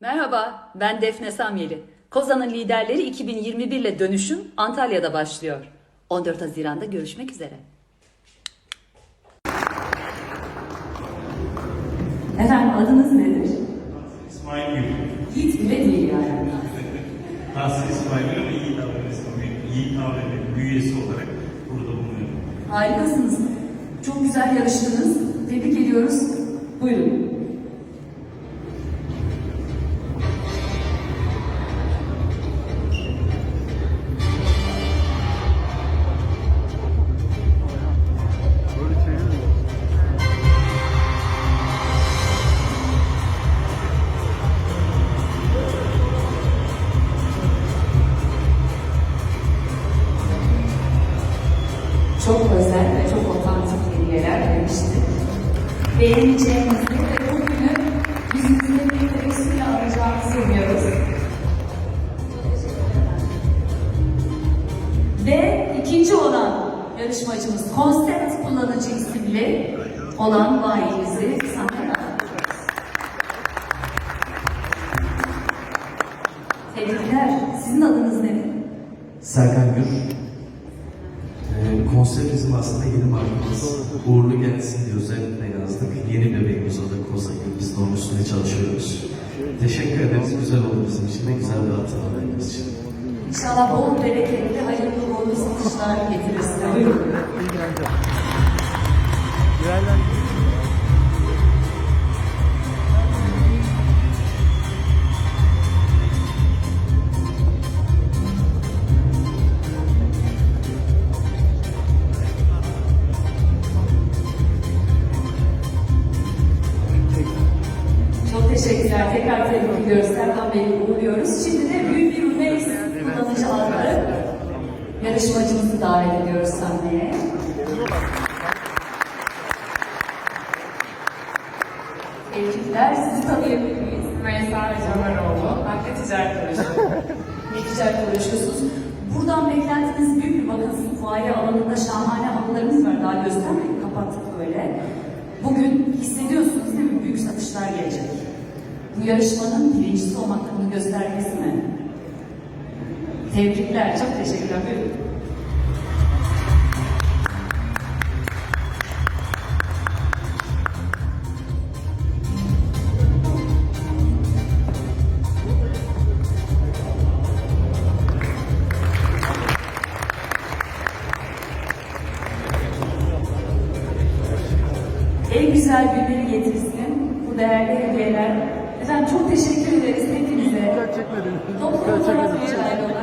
Merhaba, ben Defne Samyeli. Kozan'ın liderleri 2021 ile dönüşüm Antalya'da başlıyor. 14 Haziran'da görüşmek üzere. Efendim adınız nedir? İsmail Gül. Yiğit bile değil yani. Tahsin İsmail Gül ama iyi davranışım, iyi davranışım üyesi olarak burada bulunuyorum. Harikasınız. Çok güzel yarıştınız. Tebrik ediyoruz. Buyurun. Çok özel ve çok otantik hediyeler vermiştik. Beğeneceğinizi ve bugünü yüzünüzde bir tebessümle alacağınızı umuyoruz. Ve ikinci olan yarışmacımız konsept kullanıcı isimli olan bayimizi sahneye. Tebrikler. Sizin adınız nedir? Serkan Gür. Konser bizim aslında yeni markamız. Uğurlu gelsin diye özellikle yazdık. Yeni bebeğimiz da Koza. Biz de onun üstünde çalışıyoruz. Teşekkür ederiz. Güzel oldu bizim için. Ne güzel bir hatıra benim için. İnşallah bol bereketli, hayırlı uğurlu satışlar getirir teşekkürler. Tekrar tebrik ediyoruz. Serkan Bey'i uğurluyoruz. Şimdi de büyük bir Rumex kullanıcı adlı yarışmacımızı davet ediyoruz sahneye. Tebrikler. Sizi tanıyabilir miyiz? Rümeysa Camaroğlu, Aklı Ticaret Çalışıyorum. Ne güzel konuşuyorsunuz. Buradan beklentiniz büyük bir bakın fuaye alanında şahane halılarımız var. Daha göstermedik, kapattık böyle. Bugün hissediyorsunuz değil mi? Büyük bu yarışmanın birincisi olmaklarını göstergesi mi? Tebrikler, çok teşekkürler. Buyurun. en güzel günleri getirsin bu değerli hediyeler çok teşekkür ederiz hepinize. Dikkat çekmedin. Doktor Murat Bey'e